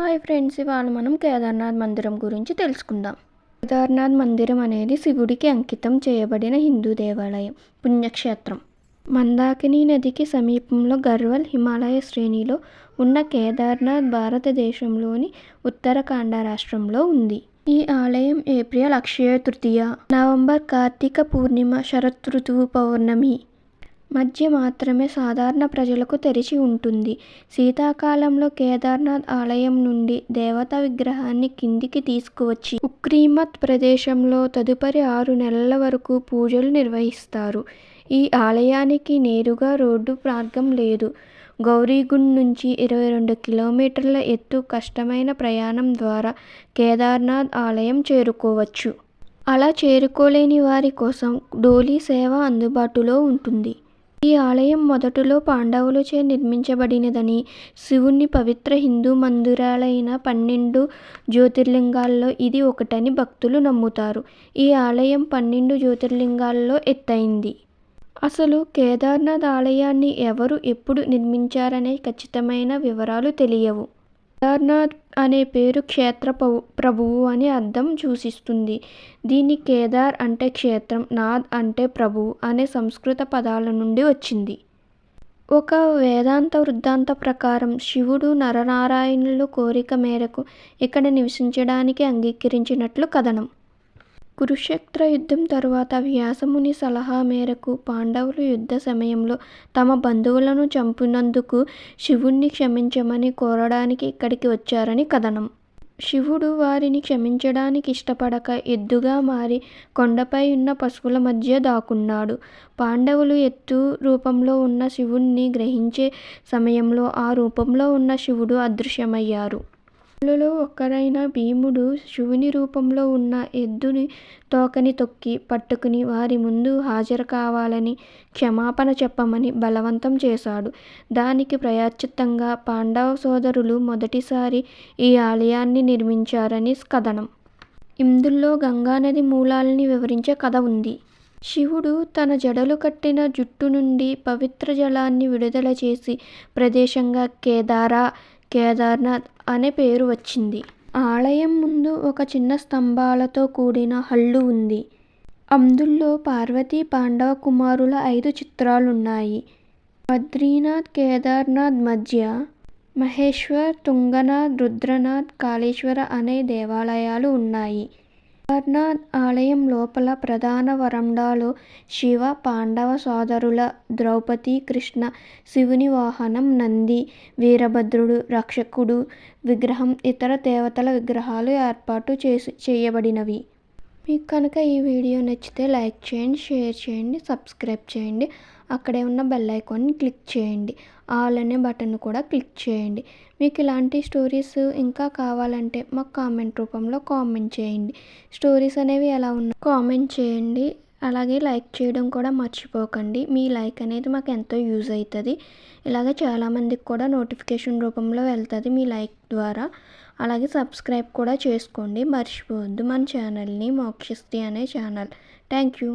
Hi friends ఇవాళ మనం కేదార్నాథ్ మందిరం గురించి తెలుసుకుందాం. కేదార్నాథ్ మందిరం అనేది శివుడికి అంకితం చేయబడిన హిందూ దేవాలయం పుణ్యక్షేత్రం. మందాకిని నదికి సమీపంలో గర్వాల్ హిమాలయ శ్రేణిలో ఉన్న కేదార్నాథ్ భారతదేశంలోని ఉత్తరాఖండ రాష్ట్రంలో ఉంది. ఈ ఆలయం ఏప్రిల్ అక్షయ తృతీయ నవంబర్ కార్తీక పూర్ణిమ శరతృతువు పౌర్ణమి మధ్య మాత్రమే సాధారణ ప్రజలకు తెరిచి ఉంటుంది. శీతాకాలంలో కేదార్నాథ్ ఆలయం నుండి దేవతా విగ్రహాన్ని కిందికి తీసుకువచ్చి ఉక్రీమత్ ప్రదేశంలో తదుపరి ఆరు నెలల వరకు పూజలు నిర్వహిస్తారు. ఈ ఆలయానికి నేరుగా రోడ్డు మార్గం లేదు. గౌరీగుండ్ నుంచి ఇరవై రెండు కిలోమీటర్ల ఎత్తు కష్టమైన ప్రయాణం ద్వారా కేదార్నాథ్ ఆలయం చేరుకోవచ్చు. అలా చేరుకోలేని వారి కోసం డోలీ సేవ అందుబాటులో ఉంటుంది. ఈ ఆలయం మొదటలో పాండవులచే నిర్మించబడినదని శివుని పవిత్ర హిందూ మందిరాలైన పన్నెండు జ్యోతిర్లింగాల్లో ఇది ఒకటని భక్తులు నమ్ముతారు. ఈ ఆలయం పన్నెండు జ్యోతిర్లింగాల్లో ఎత్తైంది. అసలు కేదార్నాథ్ ఆలయాన్ని ఎవరు ఎప్పుడు నిర్మించారనే ఖచ్చితమైన వివరాలు తెలియవు. కేదార్నాథ్ అనే పేరు క్షేత్ర ప్రభువు అని అర్థం సూచిస్తుంది. దీని కేదార్ అంటే క్షేత్రం నాథ్ అంటే ప్రభువు అనే సంస్కృత పదాల నుండి వచ్చింది. ఒక వేదాంత వృద్ధాంత ప్రకారం శివుడు నరనారాయణులు కోరిక మేరకు ఇక్కడ నివసించడానికి అంగీకరించినట్లు కథనం. కురుక్షేత్ర యుద్ధం తరువాత వ్యాసముని సలహా మేరకు పాండవులు యుద్ధ సమయంలో తమ బంధువులను చంపినందుకు శివుణ్ణి క్షమించమని కోరడానికి ఇక్కడికి వచ్చారని కథనం. శివుడు వారిని క్షమించడానికి ఇష్టపడక ఎద్దుగా మారి కొండపై ఉన్న పశువుల మధ్య దాక్కున్నాడు. పాండవులు ఎత్తు రూపంలో ఉన్న శివుణ్ణి గ్రహించే సమయంలో ఆ రూపంలో ఉన్న శివుడు అదృశ్యమయ్యారు. వాళ్ళలో ఒకరైన భీముడు శివుని రూపంలో ఉన్న ఎద్దుని తోకని తొక్కి పట్టుకుని వారి ముందు హాజరు కావాలని క్షమాపణ చెప్పమని బలవంతం చేశాడు. దానికి ప్రాయశ్చిత్తంగా పాండవ సోదరులు మొదటిసారి ఈ ఆలయాన్ని నిర్మించారని కథనం. ఇందులో గంగానది మూలాలని వివరించే కథ ఉంది. శివుడు తన జడలు కట్టిన జుట్టు నుండి పవిత్ర జలాన్ని విడుదల చేసి ప్రదేశంగా కేదారా కేదార్నాథ్ అనే పేరు వచ్చింది. ఆలయం ముందు ఒక చిన్న స్తంభాలతో కూడిన హల్లు ఉంది. అందులో పార్వతీ పాండవ కుమారుల ఐదు చిత్రాలున్నాయి. బద్రీనాథ్ కేదార్నాథ్ మధ్య మహేశ్వర్ తుంగనాథ్ రుద్రనాథ్ కాళేశ్వర అనే దేవాలయాలు ఉన్నాయి. కేదార్నాథ్ ఆలయం లోపల ప్రధాన వరండాలో శివ పాండవ సోదరుల ద్రౌపది కృష్ణ శివుని వాహనం నంది వీరభద్రుడు రక్షకుడు విగ్రహం ఇతర దేవతల విగ్రహాలు ఏర్పాటు చేసి చేయబడినవి. మీకు కనుక ఈ వీడియో నచ్చితే లైక్ చేయండి షేర్ చేయండి సబ్స్క్రైబ్ చేయండి. అక్కడే ఉన్న బెల్ ఐకాన్ని క్లిక్ చేయండి. ఆల్ అనే బటన్ కూడా క్లిక్ చేయండి. మీకు ఇలాంటి స్టోరీస్ ఇంకా కావాలంటే మాకు కామెంట్ రూపంలో కామెంట్ చేయండి. స్టోరీస్ అనేవి ఎలా ఉన్నా కామెంట్ చేయండి. అలాగే లైక్ చేయడం కూడా మర్చిపోకండి. మీ లైక్ అనేది మాకు ఎంతో యూజ్ అవుతుంది. ఇలాగే చాలామందికి కూడా నోటిఫికేషన్ రూపంలో వెళ్తుంది మీ లైక్ ద్వారా. అలాగే సబ్స్క్రైబ్ కూడా చేసుకోండి. మర్చిపోవద్దు మన ఛానల్ని మోక్షశ్రీ అనే ఛానల్. Thank you.